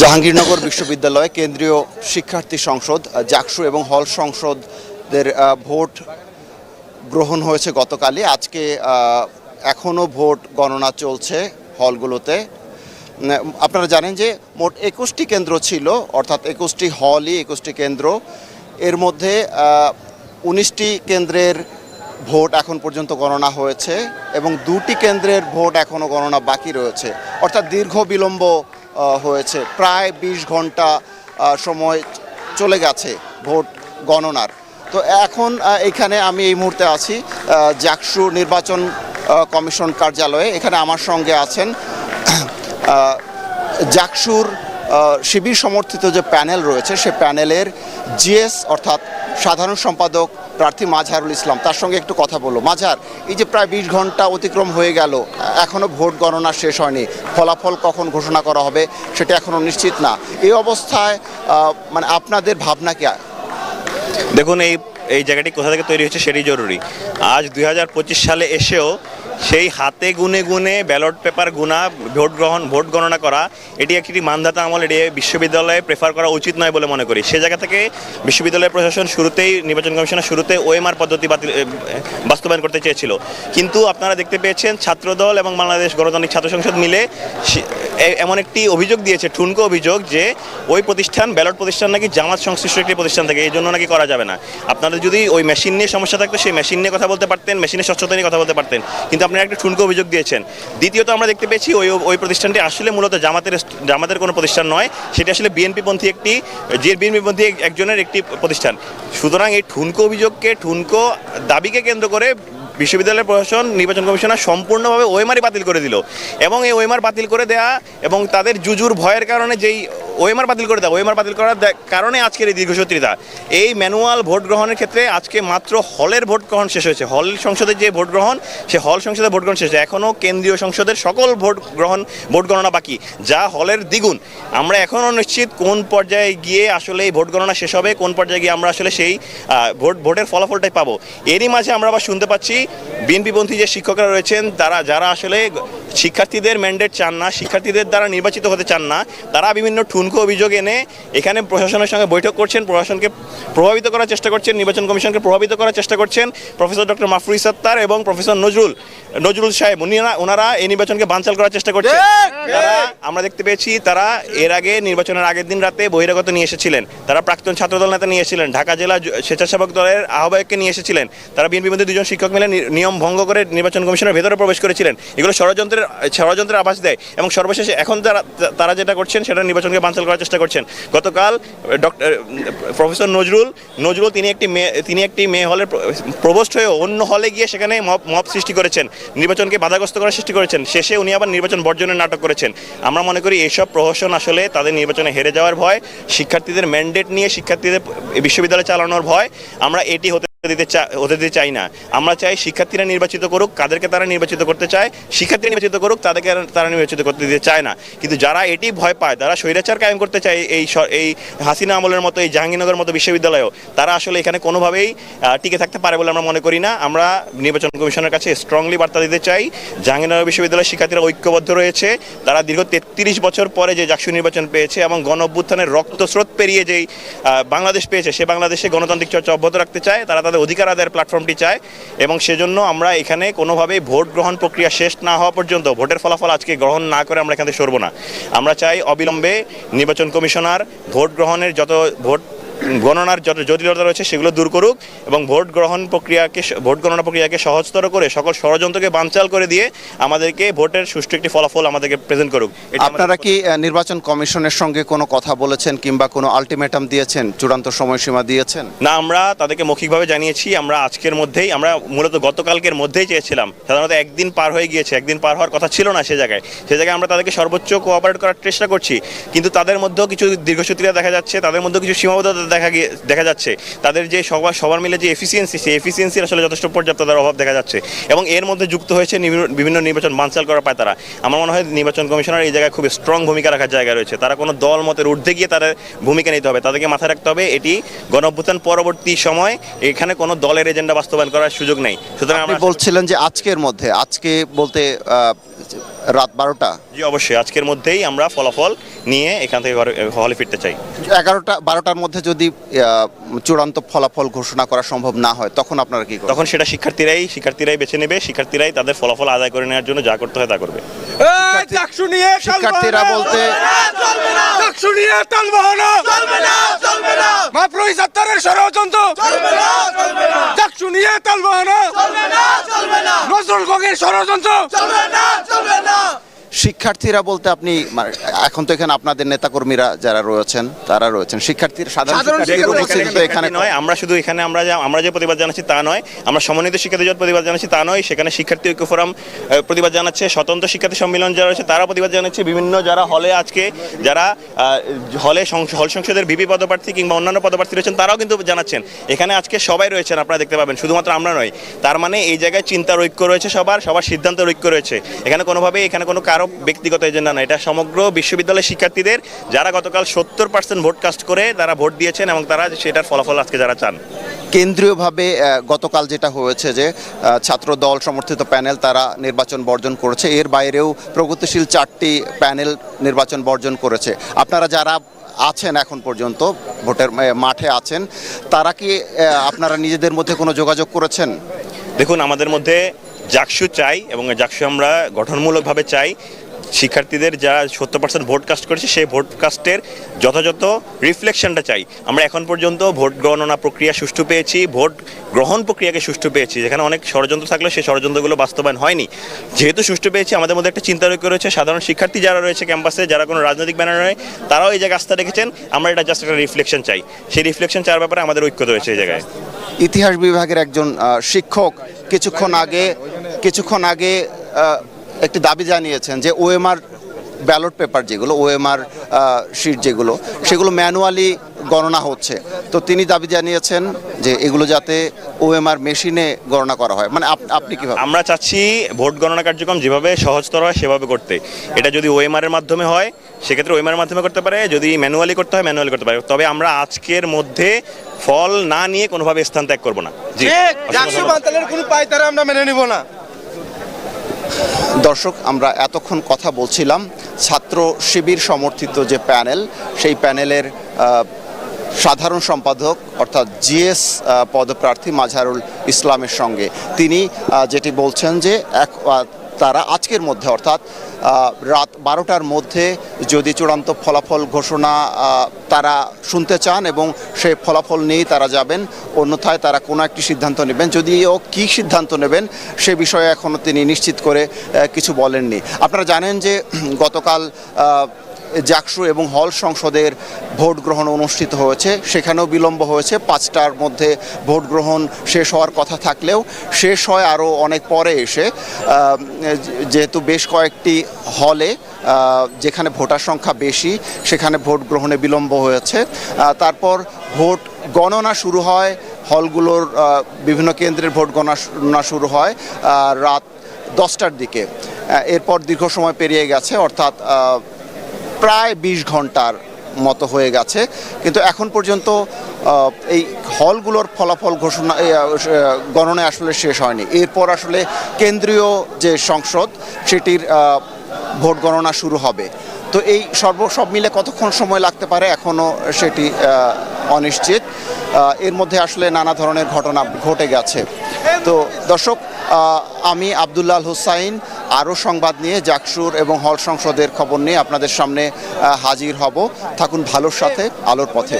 জাহাঙ্গীরনগর বিশ্ববিদ্যালয়ে কেন্দ্রীয় শিক্ষার্থী সংসদ জাকসু এবং হল সংসদের আহ, ভোট গ্রহণ হয়েছে গতকালই। আজকে এখনও ভোট গণনা চলছে হলগুলোতে। আপনারা জানেন যে মোট একুশটি কেন্দ্র ছিল অর্থাৎ একুশটি হলই একুশটি কেন্দ্র। এর মধ্যে উনিশটি কেন্দ্রের ভোট এখন পর্যন্ত গণনা হয়েছে এবং দুটি কেন্দ্রের ভোট এখনও গণনা বাকি রয়েছে। অর্থাৎ দীর্ঘ বিলম্ব হয়েছে। প্রায় বিশ ঘণ্টা সময় চলে গেছে ভোট গণনার। তো এখন এখানে আমি এই মুহূর্তে আছি জাকসু নির্বাচন কমিশন কার্যালয়ে। এখানে আমার সঙ্গে আছেন জাকসুর শিবির সমর্থিত যে প্যানেল রয়েছে, সে প্যানেলের জিএস, অর্থাৎ সাধারণ সম্পাদক প্রার্থী মাঝহারুল ইসলাম, তার সঙ্গে একটু কথা বলো মাঝার এই যে প্রায় বিশ ঘণ্টা অতিক্রম হয়ে গেল এখনও ভোট গণনা শেষ হয়নি। ফলাফল কখন ঘোষণা করা হবে সেটা এখনও নিশ্চিত না। এই অবস্থায় মানে আপনাদের ভাবনা কি? দেখুন, এই এই জায়গাটি কোথা থেকে তৈরি হচ্ছে সেটি জরুরি। আজ দুই হাজার পঁচিশ সালে এসেও সেই হাতে গুনে গুনে ব্যালট পেপার গুনা, ভোট গ্রহণ, ভোট গণনা করা, এটি একটি মানধাতা আমল, এটি বিশ্ববিদ্যালয়ে প্রেফার করা উচিত নয় বলে মনে করি। সে জায়গা থেকে বিশ্ববিদ্যালয় প্রশাসন শুরুতেই, নির্বাচন কমিশনের শুরুতে ওএমআর পদ্ধতি বাতিল বাস্তবায়ন করতে চেয়েছিল। কিন্তু আপনারা দেখতে পেয়েছেন ছাত্রদল এবং বাংলাদেশ গণতান্ত্রিক ছাত্র সংসদ মিলে এমন একটি অভিযোগ দিয়েছে, ঠুনকো অভিযোগ, যে ওই প্রতিষ্ঠান, ব্যালট প্রতিষ্ঠান নাকি জামাত সংশ্লিষ্ট একটি প্রতিষ্ঠান থেকে এই জন্য নাকি করা যাবে না। আপনাদের যদি ওই মেশিন নিয়ে সমস্যা থাকতো, সেই মেশিন নিয়ে কথা বলতে পারতেন, মেশিনের স্বচ্ছতা নিয়ে কথা বলতে পারতেন। কিন্তু আপনারা একটা ঠুনকো অভিযোগ দিয়েছেন। দ্বিতীয়ত আমরা দেখতে পেয়েছি, ওই ওই প্রতিষ্ঠানটি আসলে মূলত জামাতের জামাতের কোনো প্রতিষ্ঠান নয়, সেটি আসলে বিএনপি পন্থী একটি, যে বিএনপি পন্থী একজনের একটি প্রতিষ্ঠান। সুতরাং এই ঠুনকো অভিযোগকে, ঠুনকো দাবিকে কেন্দ্র করে বিশ্ববিদ্যালয় প্রশাসন, নির্বাচন কমিশনার সম্পূর্ণভাবে ওএমআরই বাতিল করে দিল। এবং এই ওয়েমার বাতিল করে দেয়া এবং তাদের জুজুর ভয়ের কারণে যেই ওএমআর বাতিল করে দেওয়া ওএমআর বাতিল করার কারণে আজকের এই দীর্ঘসূত্রিতা এই ম্যানুয়াল ভোট গ্রহণের ক্ষেত্রে আজকে মাত্র হলের ভোট গ্রহণ শেষ হয়েছে। হল সংসদের যে ভোট গ্রহণ, সে হল সংসদের ভোট গ্রহণ শেষ হয়েছে। এখনও কেন্দ্রীয় সংসদের সকল ভোট গ্রহণ, ভোট গণনা বাকি, যা হলের দ্বিগুণ। আমরা এখনও নিশ্চিত কোন পর্যায়ে গিয়ে আসলে এই ভোট গণনা শেষ হবে, কোন পর্যায়ে গিয়ে আমরা আসলে সেই ভোট, ভোটের ফলাফলটাই পাবো। এরই মাঝে আমরা আবার শুনতে পাচ্ছি বিএনপিপন্থী যে শিক্ষকরা রয়েছেন, তারা, যারা আসলে শিক্ষার্থীদের ম্যান্ডেট চান না শিক্ষার্থীদের দ্বারা নির্বাচিত হতে চান না তারা বিভিন্ন ঠুনকো অভিযোগ এনে এখানে প্রশাসনের সঙ্গে বৈঠক করছেন প্রশাসনকে প্রভাবিত করার চেষ্টা করছেন নির্বাচন কমিশনকে প্রভাবিত করার চেষ্টা করছেন প্রফেসর ডক্টর মাফরুই সত্তার এবং প্রফেসর নজরুল নজরুল সাহেব। উনিরা ওনারা এই নির্বাচনকে বানচাল করার চেষ্টা করছেন। তারা আমরা দেখতে পেয়েছি তারা এর আগে নির্বাচনের আগের দিন রাতে বহিরাগত নিয়ে এসেছিলেন। তারা প্রাক্তন ছাত্রদল নেতা নিয়ে এসেছিলেন। ঢাকা জেলা স্বেচ্ছাসেবক দলের আহ্বায়ককে নিয়ে এসেছিলেন। তারা বিএনপি মধ্যে দুজন শিক্ষক মিলে নিয়ম ভঙ্গ করে নির্বাচন কমিশনের ভেতরে প্রবেশ করেছিলেন। এগুলো ষড়যন্ত্রের ষড়যন্ত্রের আভাস দেয় এবং সর্বশেষে এখন তারা তারা যেটা করছেন সেটা নির্বাচনকে বানচাল করার চেষ্টা করছেন। গতকাল ডক্টর প্রফেসর নজরুল নজরুল তিনি একটি মেয়ে, তিনি একটি মেয়ে হলের প্রবোস্ট হয়ে অন্য হলে গিয়ে সেখানে মব মব সৃষ্টি করেছেন। নির্বাচনকে বাধাগ্রস্ত করার সৃষ্টি করেছেন। শেষে উনি আবার নির্বাচন বর্জনের নাটক করেছেন। আমরা মনে করি এইসব প্রহসন আসলে তাদের নির্বাচনে হেরে যাওয়ার ভয়, শিক্ষার্থীদের ম্যান্ডেট নিয়ে শিক্ষার্থীদের বিশ্ববিদ্যালয় চালানোর ভয়। আমরা এটি হতে দিতে হতে দিতে চাই না। আমরা চাই শিক্ষার্থীরা নির্বাচিত করুক, কাদেরকে তারা নির্বাচিত করতে চায়, শিক্ষার্থী নির্বাচিত করুক, তাদেরকে তারা নির্বাচিত করতে দিতে চায় না। কিন্তু যারা এটি ভয় পায় তারা স্বৈরাচার কায়েম করতে চায় এই এই হাসিনা আমলের মতো, এই জাহাঙ্গীরনগর মতো বিশ্ববিদ্যালয়ও, তারা আসলে এখানে কোনোভাবেই টিকে থাকতে পারে বলে আমরা মনে করি না। আমরা নির্বাচন কমিশনের কাছে স্ট্রংলি বার্তা দিতে চাই, জাহাঙ্গীরনগর বিশ্ববিদ্যালয়ের শিক্ষার্থীরা ঐক্যবদ্ধ রয়েছে। তারা দীর্ঘ তেত্রিশ বছর পরে যে জাকসু নির্বাচন পেয়েছে এবং গণ অভ্যুত্থানের রক্তস্রোত পেরিয়ে যেই বাংলাদেশ পেয়েছে, সে বাংলাদেশে গণতান্ত্রিক চর্চা অব্যাহত রাখতে চায়, তারা তাদের অধিকার আদায়ের প্ল্যাটফর্মটি চায় এবং সেজন্য আমরা এখানে কোনোভাবেই ভোট গ্রহণ প্রক্রিয়া শেষ না হওয়া পর্যন্ত ভোটের ফলাফল আজকে গ্রহণ না করে আমরা এখান থেকে সরবো না। আমরা চাই অবিলম্বে নির্বাচন কমিশনার ভোট গ্রহণের যত ভোট গণনার যত জটিলতা রয়েছে সেগুলো দূর করুক এবং ভোট গ্রহণ প্রক্রিয়াকে ভোট গণনা প্রক্রিয়াকে সহজতর করে সকল ষড়যন্ত্রকে বানচাল করে দিয়ে আমাদেরকে ভোটের সুষ্ঠু একটি ফলাফল আমাদেরকে প্রেজেন্ট করুক। আপনারা কি নির্বাচন কমিশনের সঙ্গে কোনো কথা বলেছেন কিংবা কোনো আলটিমেটাম দিয়েছেন চূড়ান্ত সময়সীমা দিয়েছেন? না আমরা তাদেরকে মৌখিকভাবে জানিয়েছি আমরা আজকের মধ্যেই আমরা মূলত গতকালকের মধ্যেই চেয়েছিলাম। সাধারণত একদিন পার হয়ে গিয়েছে একদিন পার হওয়ার কথা ছিল না সে জায়গায়। সে জায়গায় আমরা তাদেরকে সর্বোচ্চ কোঅপারেট করার চেষ্টা করছি কিন্তু তাদের মধ্যেও কিছু দীর্ঘসূত্রিতা দেখা যাচ্ছে তাদের মধ্যেও কিছু সীমাবদ্ধতা দেখা গিয়ে দেখা যাচ্ছে। তাদের যে সবার সবার মিলে যে এফিসিয়েন্সি সেই এফিসিয়েন্সির আসলে যথেষ্ট পর্যাপ্ততার অভাব দেখা যাচ্ছে। এবং এর মধ্যে যুক্ত হয়েছে বিভিন্ন নির্বাচন বানচাল করা পায় তারা। আমার মনে হয় নির্বাচন কমিশনার এই জায়গায় খুব স্ট্রং ভূমিকা রাখার জায়গা রয়েছে। তারা কোনো দল মতের ঊর্ধ্বে গিয়ে তাদের ভূমিকা নিতে হবে। তাদেরকে মাথায় রাখতে হবে এটি গণঅভ্যুত্থান পরবর্তী সময় এখানে কোনো দলের এজেন্ডা বাস্তবায়ন করার সুযোগ নেই। সুতরাং আপনি বলছিলেন যে আজকের মধ্যে আজকে বলতে রাত বারোটা? জি অবশ্যই। আজকের মধ্যেই আমরা ফলাফল নিয়ে এখান থেকে হলে ফিরতে চাই। এগারোটা বারোটার মধ্যে যদি আহ, চূড়ান্ত ফলাফল ঘোষণা করা সম্ভব না হয় তখন আপনারা কি তখন সেটা শিক্ষার্থীরাই শিক্ষার্থীরাই বেছে নেবে শিক্ষার্থীরাই তাদের ফলাফল আদায় করে নেওয়ার জন্য যা করতে হয় তা করবে। শিক্ষার্থীরা বলতে চাকসু নিয়ে টালবাহানা চলবে না চলবে না। ষড়যন্ত্র। চলবে না চলবে না। চাকসু নিয়ে টালবাহানা চলবে না চলবে না। নজরুল গগের ষড়যন্ত্র। চলবে না চলবে না। 야! শিক্ষার্থীরা বলতে আপনি মানে, এখন তো এখানে আপনাদের নেতাকর্মীরা যারা রয়েছেন তারা রয়েছেন। শিক্ষার্থীর সাধারণ এখানে নয় আমরা শুধু এখানে আমরা যা আমরা যে প্রতিবাদ জানাচ্ছি তা নয় আমরা সমন্বিত শিক্ষার্থী জোট প্রতিবাদ জানাচ্ছি তা নয় সেখানে শিক্ষার্থী ঐক্য ফোরাম প্রতিবাদ জানাচ্ছে স্বতন্ত্র শিক্ষার্থী সম্মেলন যারা রয়েছে তারা প্রতিবাদ জানাচ্ছে বিভিন্ন যারা হলে আজকে যারা হলে হল সংসদের ভিপি পদপ্রার্থী কিংবা অন্যান্য পদপ্রার্থী রয়েছেন তারাও কিন্তু জানাচ্ছেন। এখানে আজকে সবাই রয়েছেন আপনারা দেখতে পাবেন শুধুমাত্র আমরা নয় তার মানে এই জায়গায় চিন্তার ঐক্য রয়েছে সবার সবার সিদ্ধান্তের ঐক্য রয়েছে। এখানে কোনোভাবে এখানে কোনো কারও ব্যক্তিগত এজেন্ডা না এটা সমগ্র বিশ্ববিদ্যালয়ের শিক্ষার্থীদের যারা গতকাল সত্তর পার্সেন্ট ভোট কাস্ট করে তারা ভোট দিয়েছেন এবং তারা সেটার ফলাফল আজকে যারা চান। কেন্দ্রীয়ভাবে গতকাল যেটা হয়েছে যে ছাত্র দল সমর্থিত প্যানেল তারা নির্বাচন বর্জন করেছে। এর বাইরেও প্রগতিশীল চারটি প্যানেল নির্বাচন বর্জন করেছে। আপনারা যারা আছেন এখন পর্যন্ত ভোটের মাঠে আছেন তারা কি আপনারা নিজেদের মধ্যে কোনো যোগাযোগ করেছেন? দেখুন আমাদের মধ্যে জাকসু চাই এবং জাকসু আমরা গঠনমূলকভাবে চাই। শিক্ষার্থীদের যারা সত্তর পার্সেন্ট ভোট কাস্ট করেছে, সেই ভোট কাস্টের যথাযথ রিফ্লেকশনটা চাই। আমরা এখন পর্যন্ত ভোট গণনা প্রক্রিয়া সুষ্ঠু পেয়েছি, ভোট গ্রহণ প্রক্রিয়াকে সুষ্ঠু পেয়েছি। যেখানে অনেক ষড়যন্ত্র থাকলেও সেই ষড়যন্ত্রগুলো বাস্তবায়ন হয়নি। যেহেতু সুষ্ঠু পেয়েছি, আমাদের মধ্যে একটা চিন্তা রয়েছে। সাধারণ শিক্ষার্থী যারা রয়েছে ক্যাম্পাসে, যারা কোনো রাজনৈতিক ব্যানার নয়, তারাও এই জায়গায় আস্থা রেখেছেন। আমরা এটা জাস্ট একটা রিফ্লেকশন চাই। সেই রিফ্লেকশন চাওয়ার ব্যাপারে আমাদের ঐক্য রয়েছে এই জায়গায়। ইতিহাস বিভাগের একজন শিক্ষক কিছুক্ষণ আগে কিছুক্ষণ আগে একটি দাবি জানিয়েছেন যে ওএমআর ব্যালট পেপার যেগুলো ওএমআর শিট যেগুলো সেগুলো ম্যানুয়ালি গণনা হচ্ছে। তো তিনি দাবি জানিয়েছেন যে এগুলো যাতে ওএমআর মেশিনে গণনা করা হয়। মানে আপ- আপনি কীভাবে? আমরা চাচ্ছি ভোট গণনা কার্যক্রম যেভাবে সহজতর হয় সেভাবে করতে। এটা যদি ওএমআর এর মাধ্যমে হয় সেক্ষেত্রে ওএমআর এর মাধ্যমে করতে পারে। যদি ম্যানুয়ালি করতে হয় ম্যানুয়ালি করতে পারে। তবে আমরা আজকের মধ্যে ফল না নিয়ে কোনোভাবে স্থান ত্যাগ করব না। জি আমরা মেনে নিব না। দর্শক, আমরা এতক্ষণ কথা বলছিলাম ছাত্র শিবির সমর্থিত যে প্যানেল, সেই প্যানেলের সাধারণ সম্পাদক অর্থাৎ জিএস পদপ্রার্থী মাঝারুল ইসলামের সঙ্গে। তিনি যেটি বলছেন যে এক তারা আজকের মধ্যে, অর্থাৎ রাত বারোটার মধ্যে যদি চূড়ান্ত ফলাফল ঘোষণা তারা শুনতে চান এবং সে ফলাফল নিয়েই তারা যাবেন, অন্যথায় তারা কোনো একটি সিদ্ধান্ত নেবেন। যদিও কী সিদ্ধান্ত নেবেন, সে বিষয়ে এখনও তিনি নিশ্চিত করে কিছু বলেননি। আপনারা জানেন যে গতকাল জাকসু এবং হল সংসদের ভোট গ্রহণ অনুষ্ঠিত হয়েছে। সেখানেও বিলম্ব হয়েছে। পাঁচটার মধ্যে ভোট গ্রহণ শেষ হওয়ার কথা থাকলেও শেষ হয় আরও অনেক পরে এসে। যেহেতু বেশ কয়েকটি হলে যেখানে ভোটার সংখ্যা বেশি, সেখানে ভোট গ্রহণে বিলম্ব হয়েছে। তারপর ভোট গণনা শুরু হয়। হলগুলোর বিভিন্ন কেন্দ্রের ভোট গণনা শুরু হয় রাত দশটার দিকে। এরপর দীর্ঘ সময় পেরিয়ে গেছে। অর্থাৎ প্রায় বিশ ঘণ্টার মতো হয়ে গেছে। কিন্তু এখন পর্যন্ত এই হলগুলোর ফলাফল ঘোষণা এই, আহ, গণনা আসলে শেষ হয়নি। এরপর আসলে কেন্দ্রীয় যে সংসদ সেটির ভোট গণনা শুরু হবে। তো এই সর্ব সব মিলে কতক্ষণ সময় লাগতে পারে এখনও সেটি অনিশ্চিত। এর মধ্যে আসলে নানা ধরনের ঘটনা ঘটে গেছে। তো দর্শক আমি আবদুল্লাল হুসাইন আরও সংবাদ নিয়ে জাকসুর এবং হল সংসদের খবর নিয়ে আপনাদের সামনে হাজির হব। থাকুন ভালোর সাথে, আলোর পথে।